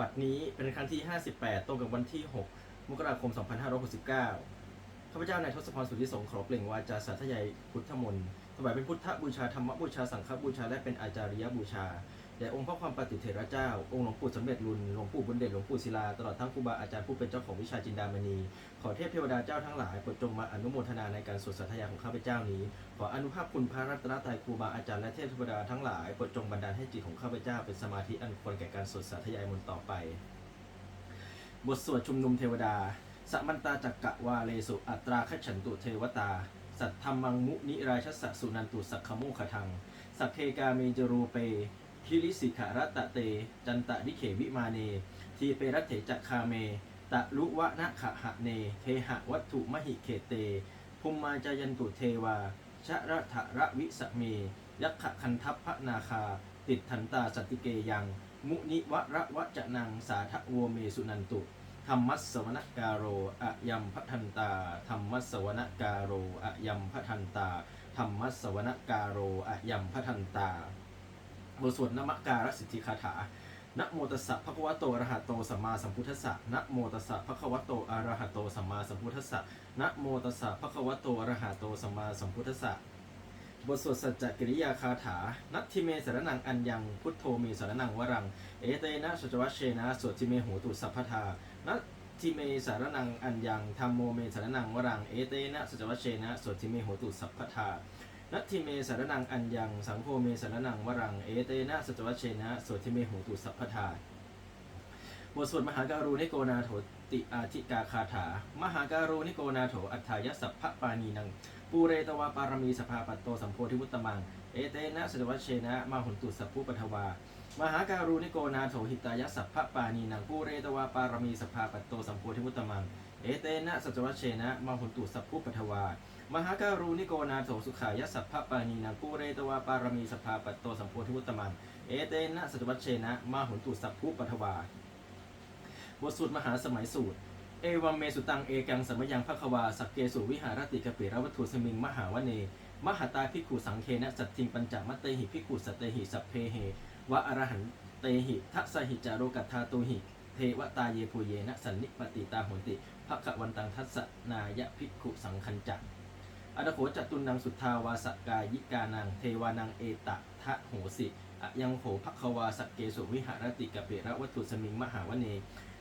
บัดนี้เป็นครั้งที่ 58 ตรงกับวันที่ 6 มกราคม 2569 ข้าพเจ้านายทศพรสุริสงครบเปล่งวาจาสาธยายพุทธมนต์ถวายเป็นพุทธบูชาธรรมบูชาสังฆบูชาและเป็นอาจาริยบูชา แด่องค์พระความปฏิเถระเจ้า องค์หลวงปู่สมเด็จรุนหลวงปู่บุญเดชหลวงปู่ศิลา ตลอดทั้งครูบาอาจารย์ผู้เป็นเจ้าของวิชาจินดามณี ขอเทพเทวดาเจ้าทั้งหลายโปรดจงมาอนุโมทนาในการสวดสาธยาของข้าพเจ้านี้ ขออนุภาพคุณพระรัตนตรัยครูบาอาจารย์และเทพเทวดาทั้งหลายโปรดจงบันดาลให้จิตของข้าพเจ้าเป็นสมาธิอันควรแก่การสวดสาธยายมนต์ต่อไป บทสวดชุมนุมเทวดาสัมมันตาจักกะวาเลสุอัตราขฉันตุเทวตา สัทธรรมังมุนิราชสสะสุนันตุสักขโมขทัง สัพเพกาเมจรูเป คิริสิขารตะเต จันตะนิเขวิมาเน ทีเปรัตเถจักคาเม ตะลุวะนะขะหะเน เทหะวัตถุมหิเขเต ภูมมาจายันตุเทวา ชะระทะระวิสเม ยักขะคันทัพพะนาคา ติดทันตาสติเกยัง มุนิวะระวะจะนังสาทะโวเมสุนันตุธรรมัสสวนกาโรอะยัมพทันตาธรรมัสสวนกาโรอะยัมพทันตาธรรมัสสวนกาโรอะยัมพทันตา บทสวดนมการสิทธิคาถานะโมตัสสะภะคะวะโตอะระหะโตสัมมาสัมพุทธัสสะนะโมตัสสะภะคะวะโตอะระหะโตสัมมาสัมพุทธัสสะนะโมตัสสะภะคะวะโตอะระหะโตสัมมาสัมพุทธัสสะบทสวดสัจจกิริยาคาถา นัตทิเมสารนังอัญญัง พุทโธเมสารนังวรัง เอเตนะสุจวัชเชนะสวดทิเมโหตุสัพพทา นัตทิเมสารนังอัญญังธรรมโมเมสารนังวรัง เอเตนะสุจวัชเชนะสวดทิเมโหตุสัพพทา นัตทิเมสารนังอัญญัง สังโฆเมสารนังวรัง เอเตนะสจวัชเชนะสวดทิเมโหตุสัพพทาบทสวดมหาการุณิโกนาโถติอาธิกาคาถา มหาการุณิโกนาโถอัฏฐายสัพพปานีนัง ปูเรตวาปารมีสภาปัตโตสัมโพธิวุตตมัง เอเตนะสจวัชเชนะมาหุนตุสัพพุปทวา มหาการุณิโกนาโถหิตายสัพพปานีนัง ปูเรตวาปารมีสภาปัตโตสัมโพธิวุตตมัง เอเตนะสจวัชเชนะมาหุนตุสัพพุปทวา มหาการุณิโกนาโถสุขายสัพพะปานีนังปูเรตวาปารมีสภาปัตโตสัมโพธิวุตมังเอเตนะสจวัชเชนะมาหุนตุสัพพุปัทวา บทสูตรมหาสมัยสูตร เอวัมเมสุตังเอกังสมยังภควาสักเกสุวิหารติกปิรวัตถุสมิงมหาวเน มหาตาพิขุสังเคนะสัตทิงปัญจมัตเตหิพิขุสัตเตหิสัพเพเหวะอรหันเตหิทัสหิจารุกัตถาตุหิเทวตาเยภูเยนะสันนิปติตาโหนติภควันตังทัสสนายะพิกขุสังคัญจัก อดโขจตุนังสุทธาวาสกายิกานัง เทวานังเอตะทะโหสิอะยังโหภควาสักเกสุวิหารติกปิระวัตถุสมิงมหาวเน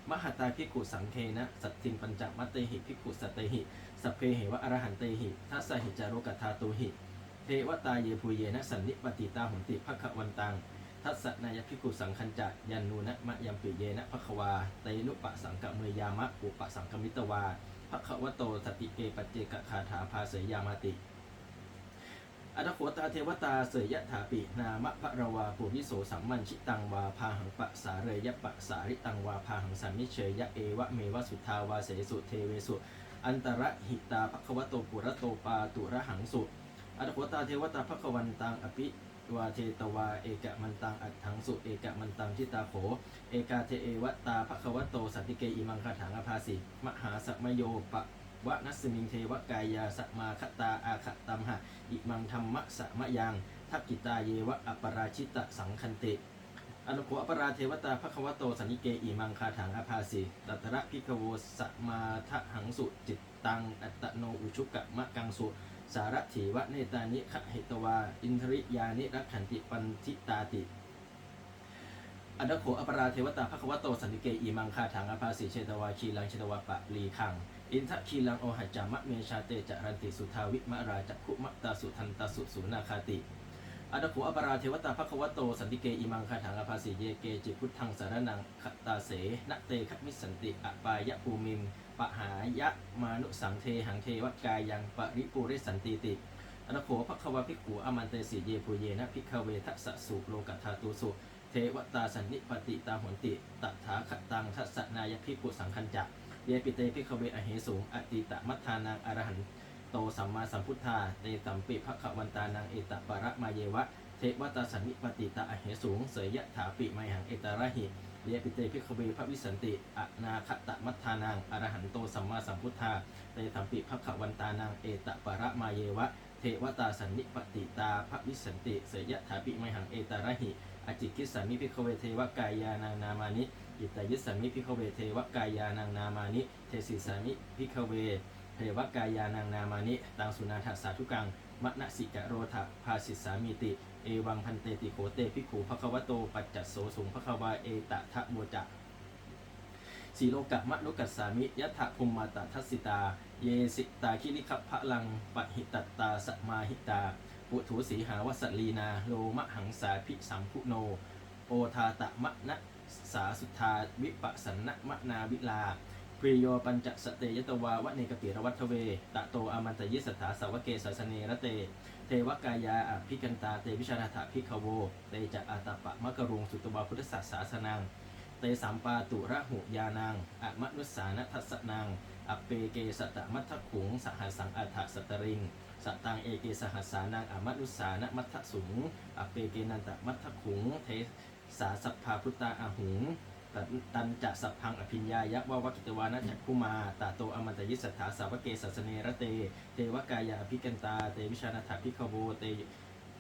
มหาตาพิกขุสังเคนะ สัตทิงปัญจมัตเตหิพิกขุสัตเตหิ สัพเพเหวะอรหันเตหิทัสสหิจารุกัตถาตุหิ เทวตาเยภูเยนะสันนิปติตาหุนติภควันตัง ทัสสนายพิกขุสังคัญจะยันนูนะมะยัมปิเยนะภควา เตนุปะสังกะเมยามะอุปะสังกมิตวา ภควโตสติเกปัจเจกคาถาภาเสยามาติอัตโขตาเทวตาเสยยะถาปิ นามะพระรวาปุริโสสัมมันชิตังวาพาหังปะสาเรยะปะสาริตังวาพาหังสัมมิเชยะเอวะเมวะสุทาวาเสสุเทเวสุ อันตระหิตาภควโตปุระโตปาตุระหังสุอัตโขตาเทวตาภควันตังอภิ วาเทตวาเอกะมันตังอัตถังสุเอกะมันตังทิตาโข เอกาเทเอวตาภควโตสันติเกอิมังคาถังอภาสิมหาสัมโยปะวะนัสมิงเทวกายาสัมมาคตาอาคตัมหะ อิมังธรรมะสะมะยังทักกิตาเยวะอปราชิตะสังคันติอนุโขอปราเทวตาภควโตสันนิเกอิมังคาถังอภาสีตัตระพิกโวสะมาทหังสุจิตตังอัตตโนอุชุกะมะกังสุ สารถีวะเนตานิขะเหตวา อินทริยานิรักขันติปันทิตาติอันโขอปราเทวตาภควโตสันติเกอีมังคาถังอภาสีเชตวาชีลังเชตวาปะลีคัง อินทะคีลังโอหัจจามะเมชาเตจารันติสุทาวิมะราจักขุมะตาสุทันตาสุสุนาคาติ อัตโขอปราเทวตาภควโต สันติเกอิมังคาถังอภาสีเยเกจิพุทธังสารนังขตาเสนเตขมิสันติอปายะภูมิมปะหายะมานุสังเทหังเทวกายังปริปุริสันติติอตโขภควภิกขุอมันเตสีเยปุเยนะภิกขเวทัสสุโลกัตาตุสุ เทวตาสันนิปติตาหนติตถาคตังทัสนายภิกขุสังคัญจักเยปิเตภิกขเวอเหสูงอติตะมัทธานังอรหัน โตสัมมาสัมพุทธาเตตัมปิภควันตานังเอตปะระมาเยวะ เทวตาสันนิปติตาอเหสูง เสยยะถาปิไมหังเอตระหิเยปิเตภิกขเวพระวิสันติ อนาคตะมัทธานังอรหันโตสัมมาสัมพุทธาเตตัมปิภควันตานังเอตปะระมาเยวะ เทวตาสันนิปติตาภวิสันติ เสยยะถาปิไมหังเอตระหิอจิกิสสามิพิกเวเทวกายานังนามานิอิตายิสสามิพิกเวเทวกายานังนามานิ เทสิสามิพิกเว เทวกายานังนามานิตังสุนาทัสสาธุกังมณสิกะโรธะภาสิสามิติ เอวังพันเตติโขเตภิกขุภควโต ปัจจัสโสสุงภควาเอตะทะโมจะสีโลกะมะโลกัสสามิยะถะภูมิมาตทัสสิตา เยสิตาคิริคัพพะลังปะหิตตตาสมาหิตา ปุถุสีหาวสลีนาโลมะหังสาพิสัมพุโน โอทาตะมะนะสาสุทาวิปัสสนะมะนาวิลา ปริโยปัญจสเตยตวาวะเนกปิรวัตเว ตะโตอามันตยิสถาสาวเกสสเนระเต เทวกายาอภิกันตาเตวิชานาถาภิกขโว เตจะอาตปะมะกรุงสุตวาพุทธศาสสนัง เตสัมปาตุระหุยานังอะมนุสสานัทัสนังอเปเกสตะมัทธขุงสหัสังอัฏฐสตริงสตังเอเกสหัสานังอมนุสสานมัทธสุงอเปเกนันตมัทธขุงเทสาสัพพาพุตตาอาหุง ตันตันจะสัพพังอภิญญายะวาวกิตวานะจักคุมาตาโตอมันตยิสถาสาวเกสัสเนระเต เทวกายาอภิกันตา เตวิชานาถาภิกขโวเต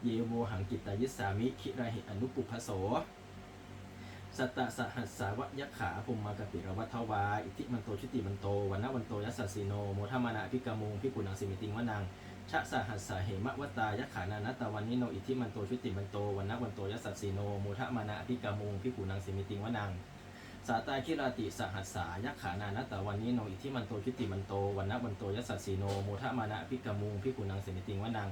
เยโวหังกิตายิสสามิคิราหิอนุปุพพโสสัตตะสหัสสาวะยะขาภุมมากปิรวัทวา อิทิมันโตชุติมันโตวันนวันโตยัสสสสิโนโมทมานาพิกามุงพิกุณังสิมิติงวนังชะสหัสสะเหมะวตายะขานานัตตะวันนิโนอิทิมันโตชุติมันโตวันนวันโตยัสสสสิโนโมทมานาพิกามุงพิกุณังสิมิติงวนัง สาตาคิราติสหัสสายะขานานัตตะวันนิโนอิทิมันโตชุติมันโตวันนวันโตยัสสสสิโนโมทมานาพิกามุงพิกุณังเสิมิติงวนัง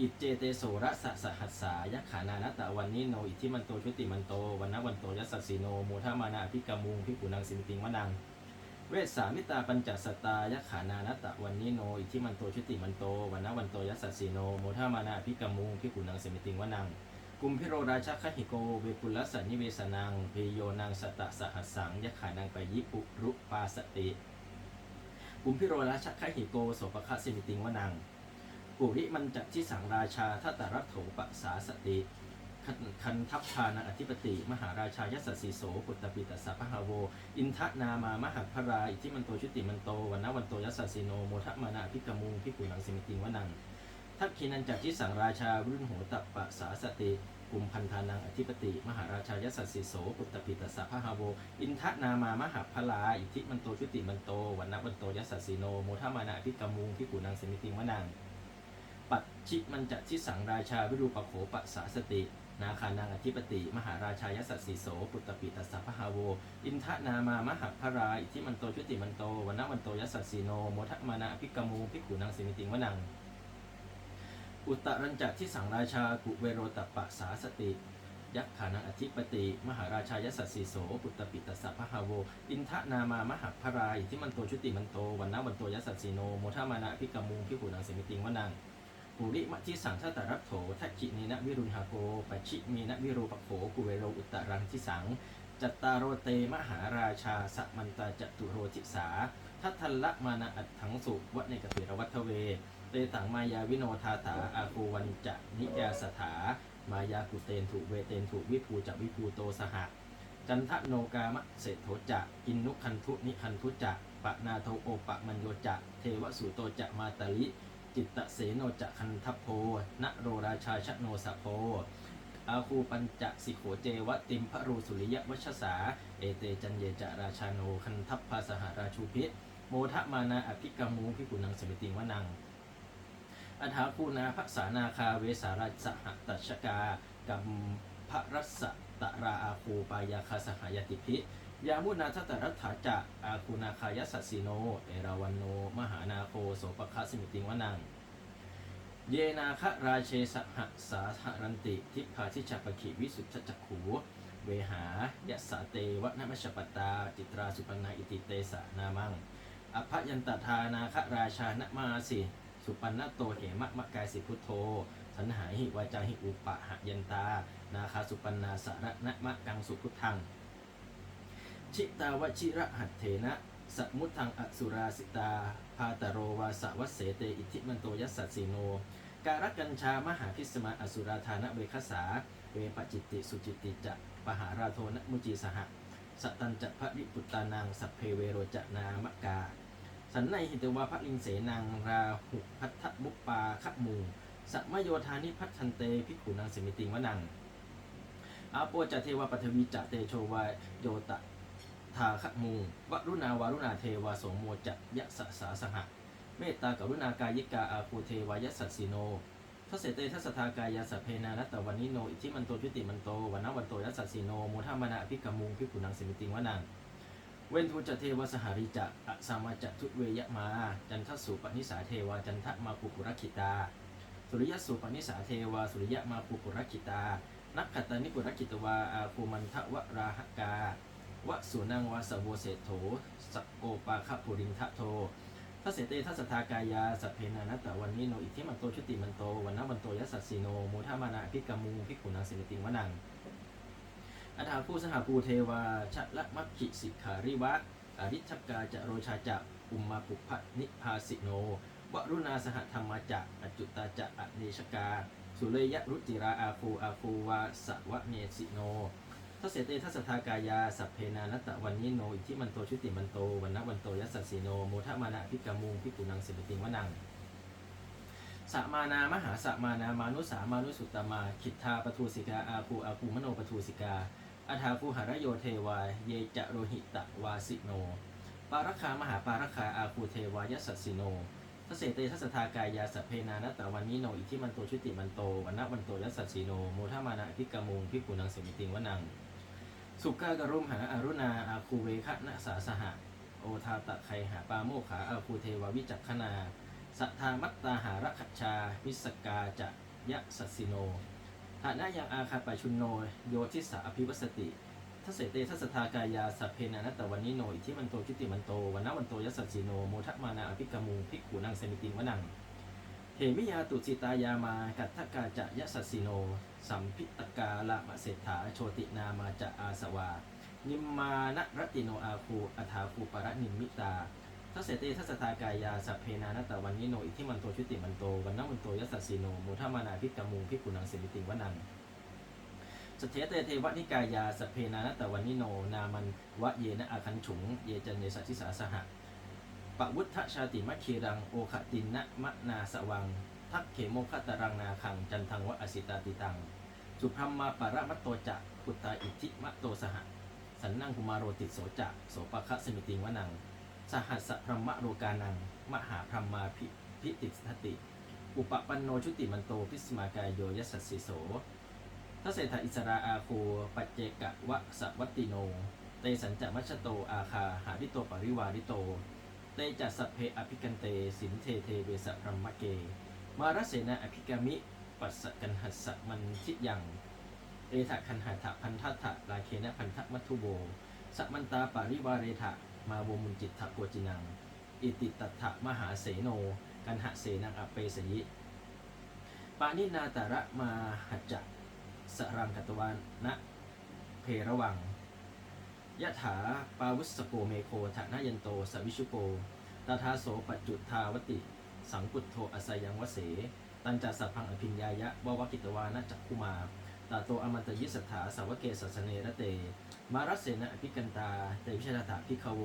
อิจเจเตโสระสะสหัสสายะขานานัตตะวันนิโนอิทิมันโตชุติมันโตวันนวันโตยัสสสสิโนโมทมานาพิกามุงพิกุณังเสิมิติงวนังเวสสามิตาปัญจสตายะขานานัตตะวันนิโนอิทิมันโตชุติมันโตวันนวันโตยัสสสสิโนโมทมานาพิกามุงพิกุณังเสมิติงวนัง กุมพิโรราชคหิโกเวปุลสันนิเวสนังเพโยนังสตะสหัสสังยะขานังไปยิปุรุปาสติ กุมพิโรราชคหิโกโสปคะสิมิติงวนังปุริมันจะที่สังราชาทัตตรัตโถปสาสติคันคันทัพพานาอธิปติ มหาราชายสสสีโสปุตตปิตัสสะพะหาโว อินทะนามามหาพราอิทิมันโตชุติมันโตวันนวันโตยัสสสสีโนโมทมานาพิกมุงพิกุลังสิมิติงวนังทัพคินันจักที่สังราชารุ่นโหตปปะสาสติ กุมพันธานังอธิปติ มหาราชายสสสีโสปุตตปิตัสสะพะหาโว อินทะนามามหาพลา อิทิมันโตชุติมันโตวันนวันโตยัสสสสีโนโมทะมานาพิกามุงพิกุลังสิมิติงวนัง ปัจฉิมันจะที่สังราชาวิรูปโขปสาสติ นาคานังอธิปติ มหาราชายสัสสีโสปุตตปิตัสสะพะหาโว อินทะนามามหาพราอิทิมันโตชุติมันโตวันนวันโตยัสสีโนโมทะมานะพิกามูพิขุนังสิมิติงวนัง อุตตรัญจะที่สังราชากุเวโรตปะสาสติยักขานังอธิปติ มหาราชายสัสสีโสปุตตปิตัสสะพะหาโว อินทะนามามหาพราอิทิมันโตชุติมันโตวันนาวันโตยัสสีโนโมทะมานะพิกามูพิขุนังสิมิติงวนังปุริมัจิสังทัตตรัตโถทักขินีนะวิรุณหาโกปัจฉิมีนะวิโรปโขกุเวโรอุตตรังทิสัง จัตตารโรเตมหาราชาสัมมันตาจตุโรทิสาทัทธัลละมานะอัตถังสุวะเนกเปรวัตเว เตตังมายาวิโนทาถาอาคูวันจะนิยาสถามายากุเตนถุเวเตนถุวิภูจะวิภูโตสหะจันทโนกามะเศรษโถจะอินนุคันทุนิคันทุจะปะนาโทโอปะมัญโยจะเทวสุโตจะมาตาลิจิตตเสโนจะคันทัพโพณโรราชาชโนสะโพอาคูปัญจสิโขเจวะติมพระรูสุริยวัชสา เอเตจันเยจะราชาโนคันทัพพาสหราชูพิโมทะมานาอภิกามูพิกุนังสมิติงวนัง อัฐาคูนาภสานาคาเวสาราสหตัชกากัมพระรัสตราอาคูปายาคาสหายติพิยามุนาทัตรัฐาจะอาคูนาคายสัสสิโน เอราวันโน มหานาโคโสปคะสมิติงวนัง เยนาคะราเชสหสาหรันติ ทิพาทิจัปขิวิสุทธจักขูเวหายสสาเตวะนมชปตา จิตราสุปนาอิติเตสะนามังอภยันตทานาคะราชานมาสิ สุปันนโตเหมะมะกายสิพุทโธสันหาหิวาจาหิอุปะหะยันตา นาคาสุปันนาสระนะมะกังสุพุทธัง ชิตาวชิระหัตเถนะสมุทังอสุราสิตา พาตโรวาสวัสเสเตอิทิมันโตยัสสสสีโน การกัญชามหาพิสมาอสุราธานะเวคสา เวปจิตติสุจิตติจะปหาราโทนะมุจีสหะสตันจะพระวิปุตตานังสัพเพเวโรจะนามกา สันในหิตวาพระลิงเสนังราหุพัทธบุปปาขมูสัมโยธานิพัฒนเตพิขุนังสมิติวนังอาโปจะเทวปัทวีจะเตโชวายโยตะทาคะมูวรุณาวารุณาเทวาโสโมจะยะสะสาสหะ เมตตากรุณากายิกาอาคูเทวายสัสสิโนทัสเตทัสทากายาสเพนานัตตวันนิโน อิทิมันโตจุติมันโตวันนวันโตยัสสัสสิโนโมทามนาอภิกมุงพิกุนังสิมิติงวนัง เวนทูจเทวสหริจะอะสามาจทุเวยะมา จันทสุปนิสาเทวาจันทมาปุกุรคิตา สุริยสุปนิสาเทวาสุริยมาปุกุรคิตา นักขัตานิปุรคิตวาอาภูมันทวราหกาวะสุนังวาสโวเศโถสกโกปาคปุรินทะโททัสเสเตทัสทากายาสัพเพนานัตตวันนี้โนอิทิมันโตชุติมันโตวันนวันโตยัสสสสิโนโมทามานาพิกามูพิกุนังสิมิติงวนัง อัฐาผู้สหภูเทวาชะละมัคคิสิกขาริวะอริทักกาจะโรชาจะอุมมาปุพะนิพาสิโนวรุณาสหธรรมจะอจุตาจะอเนชกา สุเลยะรุจิราอาคูอาคูวาสวะเนสิโนทัสเสตทัสทากายาสัพเพนานัตตวันนี้โนอิทิมันโตชุติมันโตวันนวันโตยัสสสสิโนโมทะมานะพิกามุงพิกุนังสิบติงวนังสมานามหาสมานามานุสามานุสุตตมาคิทธาปทูสิกาอาภูอาภูมโนปทูสิกา อาทาภูหารโยเทวา เยจะโรหิตะวาสิโน ปารัคามหาปารัคาอาภูเทวายัสสสสิโนทเสเตทัสทากายาสัพเพนานัตตวันนี้โน อิทิมันโตชุติมันโตวันนวันโตยัสสสสิโนโมทะมานะพิกามุงพิกุนังเสิติงวนัง สุกากรุมหาอารุณาอาคูเวคะนะสาสหะ โอทาตะไคหาปาโมขาอาคูเทววิจักขณาสัทธามัตตาหาระขชาวิสกาจะยะสัสสิโน ฐานะยังอาคาปชุนโน โยทิสาอภิวัสติทัสเตทัสสทากายาสัพเพนานัตตวันนิโนอิทิมันโตจุติมันโตวันนวันโตยัสสสิโนโมทะมานาอภิกามูภิกขุนังเสมิติงวนังเหมิยาตุจิตายามากัตถกาจะยะสัสสิโน สัมพิตกาละมะเศรษฐาโชตินามาจะอาสวา นิมมานะรติโนอาคูอัฐาคูปะระนิมิตา ทัสเสเตทัสสทากายาสัพเพนานัตตวันนิโนอิทิมันโตชุติมันโตวันนวันโตยัสสสิโนโมทามานาพิกามุงพิกุนังเสมิติงวนังสเทเตเทวนิกายาสัพเพนานัตตวันนิโน นามันวะเยนะอาคันฉุง เยจันเยสัชิสาสหะปะวุฒชาติมัคคีรังโอขตินนะมะนาสวัง ทักเขโมคตรังนาคังจันทังวะอสิตาติตัง สุพรมมาปรมัตโตจะพุตตาอิทิมะโตสหะ สันนังกุมารโรติโสจะโสปะคะสมิติงวนัง สหัสสะพรหมโรกานัง มหาพรหมาพิพิติสติ อุปปันโนชุติมันโตพิสมากายโยยัสสิโสทเศรษฐอิสราอาโคปัจเจกะวะสวัตติโน เตสัญจะมัชโตอาคาหาริโตปริวาริโต เตจัสเพอภิกันเตสินเทเทเวสะพรหมเก มารเสนาอภิกามิปัสสกันหัสสะมันทิยังเอถะคันหัตถะพันทัตถะลาเคนะพันทะมัทุโบสัมมันตาปาริวาเรถะ มาโวมุนจิตถะโกจินัง อิติตัตถะมหาเสโน กันหะเสนังอเปสยิปานินาตระมาหัจจะสรังกตวานนะเพระวังยะถาปาวุสโกเมโคฐานะยันโตสวิชุโกตาทาโสปัจจุทาวติ สังกุตโทอสยังวเส ตันจัสสะพังอภิญญายะววกิตวานะจักคุมา ตาโตอมันตยิสถาสาวเกสัสเนระเต มารัสเสนะอภิกันตา เตวิชาถาพิคาโว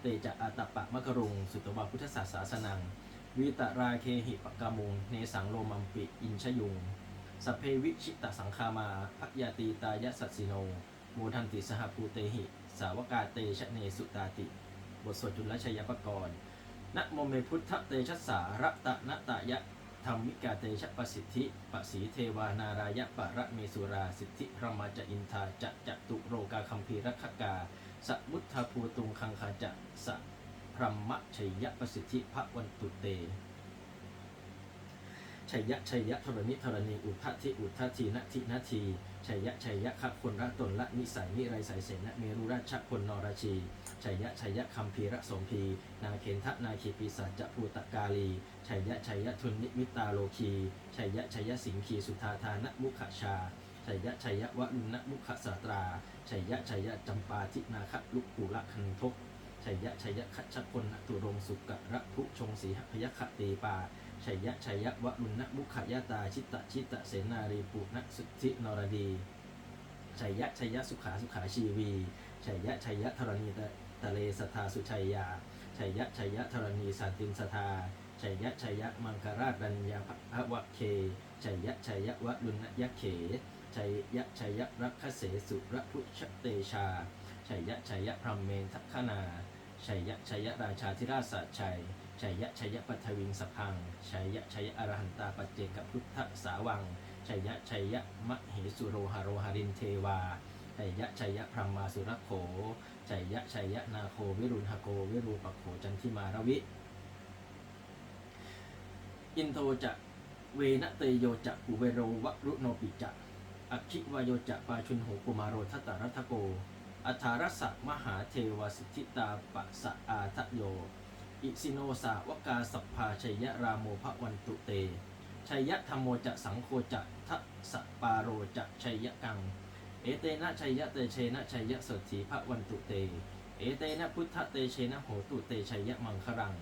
เตจะอาตปะมะกรุง สุตวาพุทธศาสสนัง วิตราเคหิปกามุง เนสังโลมัมปิอินชยุงสเพวิชิตสังคามาพักยาตีตายสัสสิโน โมทันติสหภูเตหิ สาวกาเตชะเนสุตาติ บทสวดจุลชัยปกรณ์นะโมเมพุทธเตชะสาระตะนะตะยะ ธรรมิกาเตชะปสิทธิปสีเทวานารายะปะระเมสุราสิทธิพระมาจะอินทาจะจะตุโรกาคัมภีรคกาสัมุทธภูตุงคังคาจะสะพรหมชัยยะประสิทธิพระวันตุเตชัยยะชัยยะธรณิธรณีอุทะทิอุทะทีนะทินาทีชัยยะชัยยะขะคนละตนละนิสัยนิไรสายเสนะเมรุราชคนนรชี ชัยยะชัยยะคัมภีระสมพีนาเคนทะนาคีปีศาจจะภูตกาลีชัยยะชัยยะทุนนิมิตาโลคีชัยยะชัยยะสิงคีสุธาธานะมุขชาชัยยะชัยยะวะลุณนะมุขสาตราชัยยะชัยยะจำปาทินาคะลุกปุระคันทกชัยยะชัยยะคัชพลตุรงสุกะระพุชงสีหพยคเตปาชัยยะชัยยะวะลุณนะมุขยะตาชิตตะชิตตะเสนารีปุณสุทธินรดีชัยยะชัยยะสุขาสุขาชีวีชัยยะชัยยะธรณี ตะเลสทาสุชัยยา ชัยยะชัยยะธรณีสันตินสทา ชัยยะชัยยะมังคราชัญญาภวะเค ชัยยะชัยยะวะลุณนยะเขชชัยยะชัยยะรักเสสุระพุชเตชา ชัยยะชัยยะพรหมเมนทัคนา ชัยยะชัยยะราชาธิราชสัจชัย ชัยยะชัยยะปัทวิงสพัง ชัยยะชัยยะอรหันตาปัจเจกพุทธสาวัง ชัยยะชัยยะมะเหสุโรหาโรหารินเทวา ชัยยะชัยยะพรหมาสุรโขชัยยะชัยยะนาโควิรุณหโกวิรูปโขจันทิมารวิ อินโทจะเวนเตโยจะอุเวโรวะรุโนปิจะอคิวายโยจะปาชุนโหกุมารโรทัตตรัตโกอัฏฐารสะมหาเทวสิทธิตาปะสะอาทะโย อิสิโนสาวกาสัพพาชัยยะรามโมภวันตุเตชัยยะธรรมโมจะสังโฆจะทัสะปาโรจะชัยยะกัง เอเตนะชัยยะเตเชนะชัยยะสดถีภวันตุเต เอเตนะพุทธเตเชนะโหตุเตชัยยะมังครัง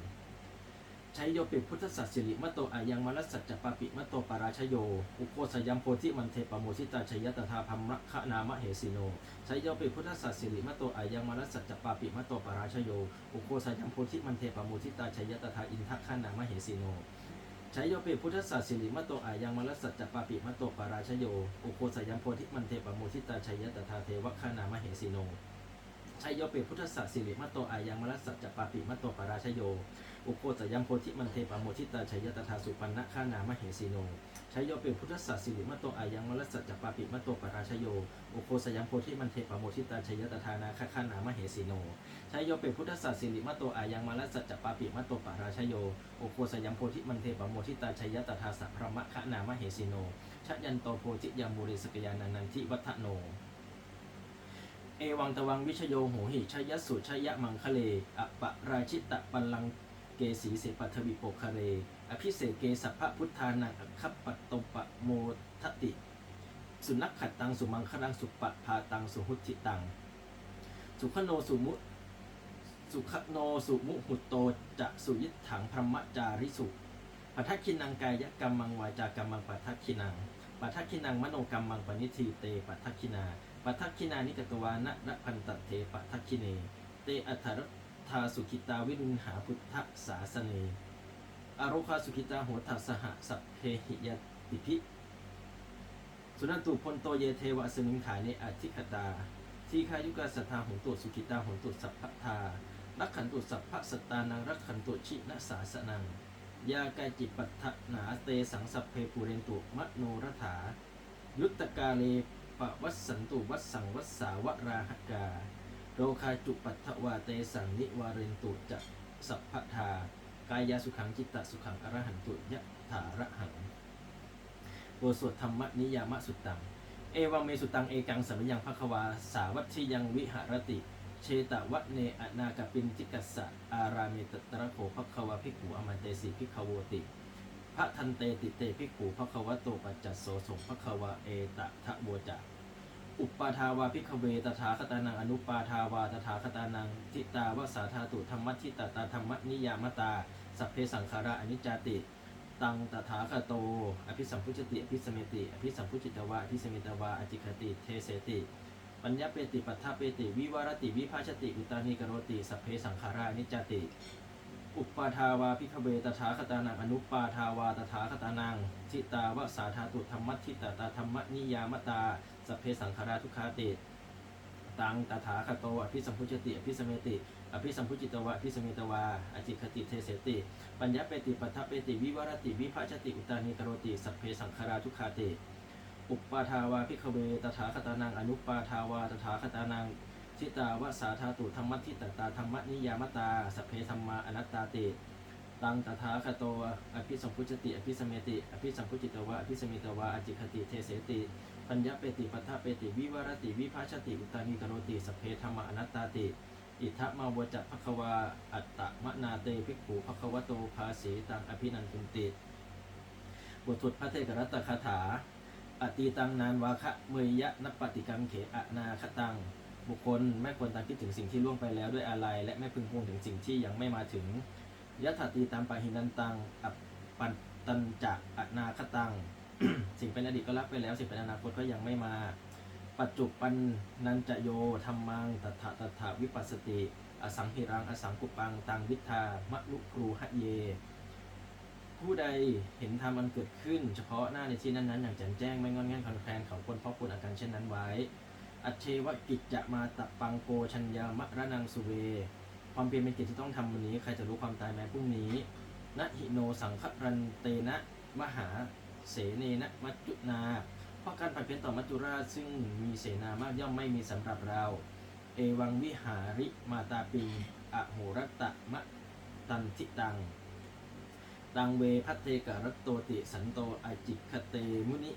ชัยโยปิพุทธสัสสิริมะโตอายังมรัสสัจจปาปิมะโตปราชโย อุโคสยัมโพธิมันเทปโมทิตาชัยยะตถาพัมมะคะนามะเหสิโนชัยโยปิพุทธสัสสิริมะโตอายังมรัสสัจจปาปิมะโตปราชโย อุโคสยัมโพธิมันเทปโมทิตาชัยยะตถาอินทคะนามะเหสิโน ช้ยโยปิพุทธสัสสิริมะโตอายังมรัสสัจจปาปิมะโตปาราชโยอุโคสยัมโพธิมันเทปโมทิตาชัยยะตถาเทวคานามเหสีโนชัยโยปิพุทธสัสสิริมะโตอายังมรัสสัจจปาปิมะโตปาราชโยอุโคสยัมโพธิมันเทปโมทิตาชัยยะตถาสุปันนะคานามเหสีโน ชัยโยเป็นพุทธสัสสิริมะโตอายังมรสัจจปาปิมะโตปราชโยโอโคสยัมโพธิมันเทปโมทิตาชยตถานาคขานามะเหสีโนชัยโยเป็นพุทธสัสสิริมะโตอายังมรสัจจปาปิมะโตปราชโยโอโคสยัมโพธิมันเทปโมทิตาชยตถาสัพพระมะขนามะเหสีโนชยันโตโพธิยามุริสกยานันนันทิวัฒโนเอวังตวังวิชโยโหหิชยสุชยมังคะเลอปะราชิตะปัลลัง เกสีเสปัทวิโปคะเร อภิเศษเกสัพพะพุทธานังอคัปปัตตปะโมทติ สุนักขัดตังสุมังคลังสุปะพาตังสุหุติตัง สุขโนสุมุสุขโนสุมุหุตโตจะสุยิถังพรหมจาริสุปัทคินังกายกรรมังวาจากรรมังปัทคินังปัทคินังมโนกรรมังปณิทีเตปัทคินาปัทคินานิกตวานะระพันตเทปัทคิเน เตอัทร ทาสุขิตาวิรุณหาพุทธสาสเนอารุคาสุขิตาโหทัสสหสัพเพหิยติพิสุนันตุพลโตเยเทวะสมิงขายในอธิคตา ทีคายุกาสทธาหงตุสุขิตาหงตุสัพพทารักขันตุสัพพสตานังรักขันตุชินะสาสนัง ยากายจิปัฏฐนาเตสังสัพเพปุเรนตุมโนรถา ยุตตกาเลปวัสสันตุวัสสังวัสสาวราหกา โรคาจุปัฏฐวาเตสังนิวาเรนตุจะสัพพทากายาสุขังจิตตสุขังอรหันตุยะถาระหังโวสวดธรรมนิยามสุตตัง เอวังเมสุตังเอกังสัมยังภควา สาวัตถิยังวิหารติ เชตวะเนอนากปินทิกัสสะอารามิตตระโขภควาภิกขุอมันเตสิภิกขโวติพระทันเตติเตภิกขุภควะโตปัจจัสโสสงภควาเอตทะโวจะ อุปปาทาวาพิกเวตถาคตานังอนุปาทาวาตถาคตานังทิตาวสาธาตุธรรมทิตตาธรรมนิยามตา สัพเพสังขาระอนิจจติตังตถาคโต อภิสัมพุชติ อภิสเมติ อภิสัมพุจิตวาอภิสเมตวาอจิคติ เทเสติ ปัญญาเปติ ปัฏฐเปติ วิวารติ วิภาชติ อุตานิกโรติ สัพเพสังขารานิจจติ อุปปาทาวาพิกเวตถาคตานัง อนุปปาทาวาตถาคตานังทิตาวสาธาตุธรรมทิตตาธรรมนิยามตา สัพเพสังขาราทุกขาติตังตถาคโตอภิสัมพุชติอภิสเมติอภิสัมพุจิตวะอภิสเมตวาอจิคติเทเสติ ปัญญาเปติปัฏฐเปติวิวรติวิภาชติอุตานิกโรติสัพเพสังขาราทุกขาติอุปปาทาวาพิกเวตถาคตานังอนุปปาทาวาตถาคตานังทิตาวสาธาตุธรรมทิตตาธรรมนิยามตาสัพเพธรรมาอนัตตาติตังตถาคโตอภิสัมพุชติอภิสเมติอภิสัมพุจิตวะอภิสเมตวาอจิคติเทเสติ ปัญญาเปติปัฏฐเปติวิวารติวิภาชติอุตานิกโรติสัพเพธรรมอนัตตาติ อิทธมาวจัภควาอัตตะมะนาเตภิกขุภควโตภาสีตังอภินันตุนติบทสวดพระเทกรัตคาถา อตีตังนานวาคะเมยยะนปฏิกังเขอนาคตัง บุคคลไม่ควรตามคิดถึงสิ่งที่ล่วงไปแล้วด้วยอะไร และไม่พึงพวงถึงสิ่งที่ยังไม่มาถึงยัตถตีตามปาหินันตัง อัปปันตันจะอนาคตัง สิ่งเป็นอดีตก็รับไปแล้ว สิ่งเป็นอนาคตก็ยังไม่มา ปัจจุปันนันจะโยธรรมังตถาตถาวิปัสสติ อสังหิรัง อสังกุปัง ตังวิทามะลุครูหะเย ผู้ใดเห็นธรรมอันเกิดขึ้น เฉพาะหน้าในที่นั้นๆอย่างแจ่มแจ้งไม่งอนแง่นคอนแคลนเขาควรเพราะควรอาการเช่นนั้นไว้ อัจเชวกิจจะมาตะปังโกชัญญามะระนังสุเว ความเพียรเป็นกิจที่ต้องทำวันนี้ ใครจะรู้ความตายแม้พรุ่งนี้นะหิโนสังครันเตนะมหา เสเนนะมัจจุนา เพราะการผัดเพี้ยนต่อมัจจุราชซึ่งมีเสนามากย่อมไม่มีสำหรับเรา เอวังวิหาริมาตาปิอโหรตะมะตันทิตัง ตังเวพัตเตกรัตโตติสันโตอจิคเตมุนิ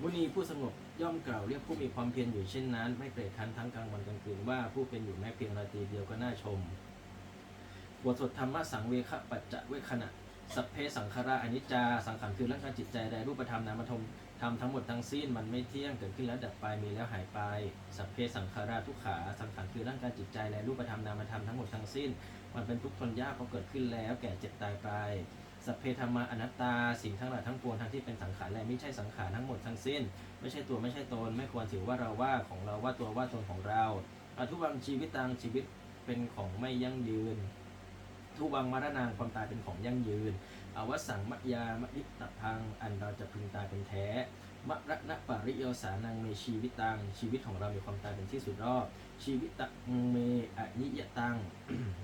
มุนีผู้สงบย่อมกล่าวเรียกผู้มีความเพียรอยู่เช่นนั้น ไม่เกลียดคันทั้งกลางวันกลางคืนว่าผู้เป็นอยู่แม้เพียงราตรีเดียวก็น่าชมบทสวดธรรมะสังเวคปัจจะเวขณะ สัพเพสังขาราอนิจจา สังขารคือร่างกายจิตใจใดรูปธรรมนามธรรมธรรมทั้งหมดทั้งสิ้นมันไม่เที่ยงเกิดขึ้นแล้วดับไปมีแล้วหายไป สัพเพสังขาราทุกขาสังขารคือร่างกายจิตใจและรูปธรรมนามธรรมทั้งหมดทั้งสิ้น มันเป็นทุกข์ทนยากเพราะเกิดขึ้นแล้วแก่เจ็บตายไปสัพเพธรรมาอนัตตาสิ่งทั้งหลายทั้งปวงทั้งที่เป็นสังขารและไม่ใช่สังขารทั้งหมดทั้งสิ้น ไม่ใช่ตัวไม่ใช่ตน ไม่ควรถือว่าเราว่าของเราว่าตัวว่าตนของเราอทุวังชีวิตตังชีวิตเป็นของไม่ยั่งยืน ทุวังมรณางความตายเป็นของยั่งยืน อวสังมะยามิตพังอันเราจะพึงตายเป็นแท้มระนะปริโยสานังเมชีวิตตัง ชีวิตของเรามีความตายเป็นที่สุดรอบ ชีวิตตังเมอนิยตัง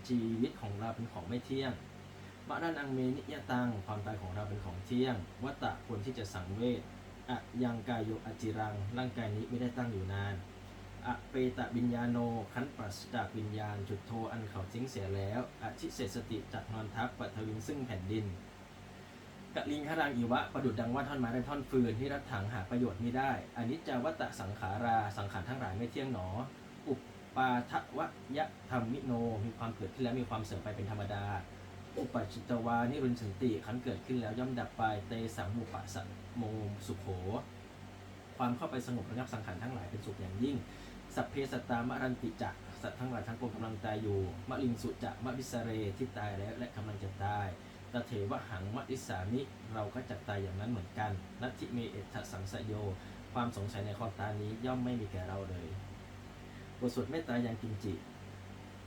ชีวิตของเราเป็นของไม่เที่ยงมรณังเมนิยตัง ความตายของเราเป็นของเที่ยง วัตตะควรที่จะสังเวชอะยังกายโยอจิรัง ร่างกายนี้ไม่ได้ตั้งอยู่นาน อะเปตะวิญญาโนขันปราศจากวิญญาณ จุดโทอันเขาทิ้งเสียแล้วอชิเศสติจักนอนทับปัทวินซึ่งแผ่นดินกะลิงครังอีวะประดุดดังว่าท่อนไม้และท่อนฟืนที่รัดถังหาประโยชน์ไม่ได้อนิจจาวัตะสังขาราสังขารทั้งหลายไม่เที่ยงหนอ อุปปาทวะยะธรรมิโน มีความเกิดขึ้นแล้วมีความเสื่อมไปเป็นธรรมดา อุปจิตวานิรุนสันติขันเกิดขึ้นแล้วย่อมดับไปเตสังมุปะสะโมสุโข ความเข้าไปสงบระงับสังขารทั้งหลายเป็นสุขอย่างยิ่ง สัพเพสตามรันติจักสัตว์ทั้งหลายทั้งปวงกำลังตายอยู่มะลิงสุจะมะวิสเรที่ตายแล้วและกำลังจะตายตเถวะหังมะอิสามิเราก็จะตายอย่างนั้นเหมือนกันนัตถิเมเอทสังสยโย ความสงสัยในความตายนี้ย่อมไม่มีแก่เราเลยบทสวดเมตตายังกินจิ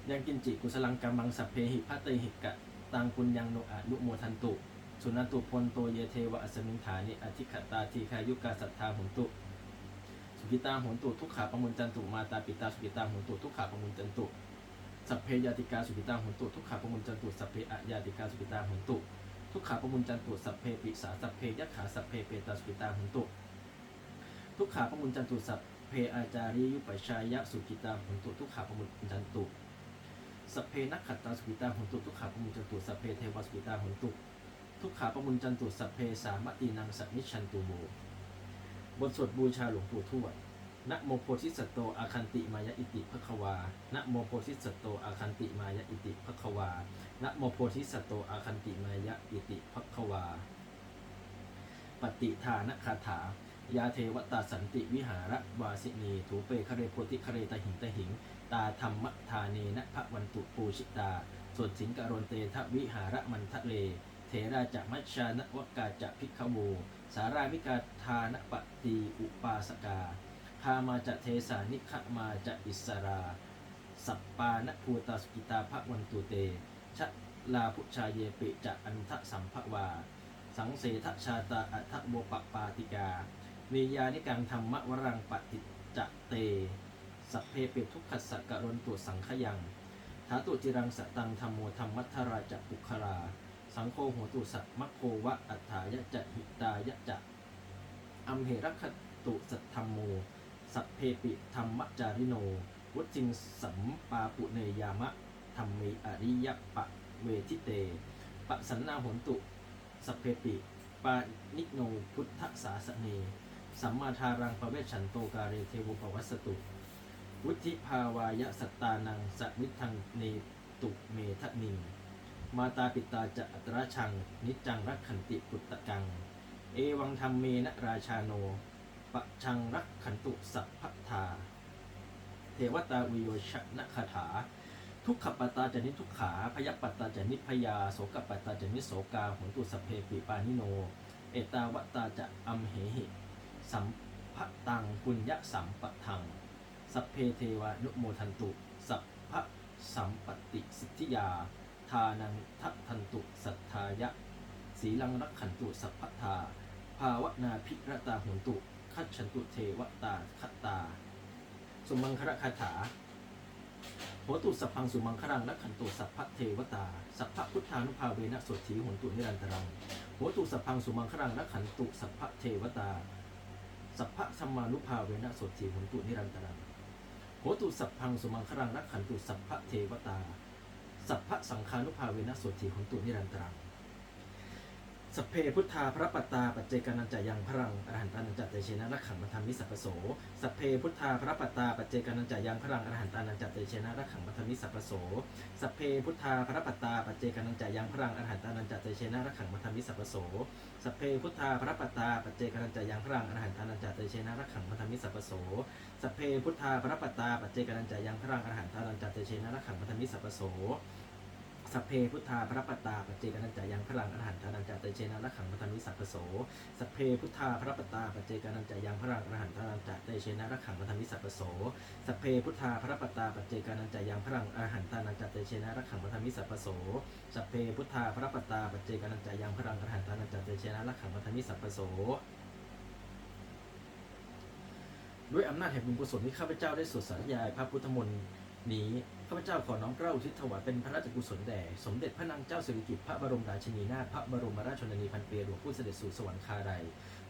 ยังกินจิกุสลังกัมมังสัพเพหิพัตเตหิกะตังปุญญังโนอนุโมทันตุ สุนันตุพลโตเยเทวะอสมิงฐานิอธิขตาทีคายุกาสัทธาหุนตุ สุกิตาหุนตุทุกขาปมุนจันตุมาตาปิตาสุกิตาหุนตุทุกขาปมุนจันตุสัพเพยาติกาสุกิตาหุนตุทุกขาปมุนจันตุสัพเพอะยาติกาสุกิตาหุนตุทุกขาปมุนจันตุสัพเพปิสาสัพเพยัคขาสัพเพเปตาสุกิตาหุนตุทุกขาปมุนจันตุสัพเพอาจาริยุปชายะสุกิตาหุนตุทุกขาปมุนจันตุสัพเพนักขัตตาสุกิตาหุนตุทุกขาปมุนจันตุสัพเพเทวสุกิตาหุนตุทุกขาปมุนจันตุสัพเพสามตินังสัมิชันตุโม บทสวดบูชาหลวงปู่ทวดนะโมโพธิสัตโตอาคันติมายะอิติภควานะโมโพธิสัตโตอาคันติมายะอิติภควานะโมโพธิสัตโตอาคันติมายะอิติภควา ปฏิทานคาถา ยาเทวตาสันติวิหารวาสินี ถูเปคะเรโพธิคะเรตหิงตหิง ตาธรรมทาเนนะพระวันตุปูชิตาสวดสิงกรณเตทวิหารมันทะเลเถราจะมัชชานวกาจะพิกขโว สารามิกาทานปฏิอุปาสกาพามาจะเทสานิขมาจะอิสรา สัปปานภูตาสกิตาภวันตุเต ชะลาพุชาเยปิจะอันทะสัมภวา สังเสทชาตาอัทะโบปปาติกาเมยานิกังธรรมวรังปฏิจะเต สัพเพเปทุกขสสะกรนตุสังขยัง ถาตุจิรังสตังธรรมโมธรรมัทธราจะปุครา สังโฆโหตุสัตมัคโควะอัฏฐายะจะหิตายะจะอัมเหรคตุสัทธรรมโม สัพเพปิธรรมจาริโนวจิงสัมปาปุเนยามะธรรมเมอริยปะเวทิเต ปะสันนาหนตุสัพเพปิปานิโนพุทธสาสเน สัมมาทารังปะเวชันโตกาเรเทวุปวัสสตุ วุธิภาวายะสัตตานังสัมิทังเนตุเมทะนิง มาตาปิตาจะอัตราชัง นิจังรักขันติปุตตะกัง เอวังธรรมเมนะราชาโนปะชังรักขันตุสัพพทา เทวตาวิโยชนะคาถา ทุกขปตาจะนิทุกขา พยปตาจะนิพยาโสกปตาจะนิโสกาหุนตุสพเพปิปานิโน เอตาวตาจะอัมเหหิสัมภตังปุญญสัมปทัง สัพเพเทวานุโมทันตุ สัพพะสัมปติสิทธิยา ทานังทัทันตุสัทธายะ สีลังรักขันตุสัพพทา ภาวนาภิรตาหุนตุ คัจฉันตุเทวตาคตาสุมังคระคาถาโหตุสัพพังสุมังครังรักขันตุสัพพะเทวตา สัพพะพุทธานุภาเวนะโสถีหุนตุนิรันตรังโหตุสัพพังสุมังครังรักขันตุสัพพะเทวตา สัพพะสัมมานุภาเวนะโสถีหุนตุนิรันตรังโหตุสัพพังสุมังครังรักขันตุสัพพะเทวตา สัพพะสังฆานุภาเวนะโสถีของตุนิรันตรัง สพเพพุทธาพระปัตตาปัจเจกานันจายังพรังอรหันตานันจเตเชนะรักขังมัทามิสัพโสสพเพพุทธาพระปัตตาปัจเจกานันจายังพรังอรหันตานันจเตเชนะรักขังมัทามิสัพโสสพเพพุทธาพระปัตตาปัจเจกานันจายังพรังอรหันตานันจเตเชนะรักขังมัทามิสัพโสสพเพพุทธาพระปัตตาปัจเจกานันจายังพรังอรหันตานันจเตเชนะรักขังมัทามิสัพโสสพเพพุทธาพระปัตตาปัจเจกานันจายังพรังอรหันตานันจเตเชนะรักขังมัทามิสัพโส สัพเพพุทธาพระปตาปัจเจกนันจายังพลังอรหันตานันจาเตเชนะระขังมัทามิสัพโสสัพเพพุทธาพระปตาปัจเจกนันจายังพลังอรหันตานันจาเตเชนะระขังมัทามิสัพโสสัพเพพุทธาพระปตาปัจเจกนันจายังพลังอรหันตานันจาเตเชนะระขังมัทามิสัพโสสัพเพพุทธาพระปตาปัจเจกนันจายังพลังอรหันตานันจาเตเชนะระขังมัทามิสัพพโสด้วยอำนาจแห่งบุญกุศลที่ข้าพเจ้าได้สวดสาธยายพระพุทธมนต์ นี้ข้าพเจ้าขอน้อมเกล้าอุทิศถวายเป็นพระราชกุศลแด่สมเด็จพระนางเจ้าสิริกิติ์พระบรมราชินีนาถพระบรมราชชนนีพันปีหลวงผู้เสด็จสู่สวรรคาใด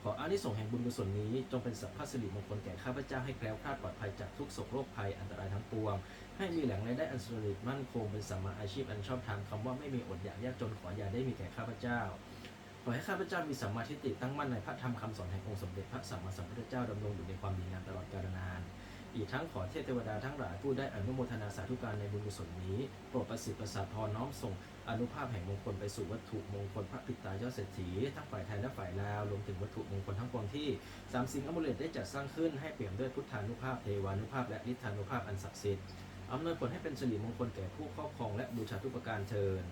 ขออานิสงส์แห่งบุญกุศลนี้ จงเป็นสัพพสิริมงคลแก่ข้าพเจ้าให้แคล้วคลาดปลอดภัยจากทุกโศกโรคภัยอันตรายทั้งปวง ให้มีแหล่งรายได้อันสุจริตมั่นคงเป็นสัมมาอาชีพอันชอบธรรมคำว่าไม่มีอดอยากยากจนขออย่าได้มีแก่ข้าพเจ้าขอให้ข้าพเจ้ามีสัมมาทิฏฐิตั้งมั่นในพระธรรมคำสอนแห่งองค์สมเด็จพระสัมมาสัมพุทธเจ้าดำรงอยู่ในความดีงามตลอดกาลนาน อีกทั้งขอเทพเทวดาทั้งหลายผู้ได้อนุโมทนาสาธุการในบุญกุศลนี้โปรดประสิทธิ์ประสาทพรน้อมส่งอนุภาพแห่งมงคลไปสู่วัตถุมงคลพระปิตายอดเศรษฐีทั้งฝ่ายไทยและฝ่ายลาวรวมถึงวัตถุมงคลทั้งปวงที่สามสิ่งอมุเลตได้จัดสร้างขึ้นให้เปี่ยมด้วยพุทธานุภาพเทวานุภาพและฤทธานุภาพอันศักดิ์สิทธิ์อำนวยผลให้เป็นสิริมงคลแก่ผู้ครอบครองและบูชาทุกประการเทิน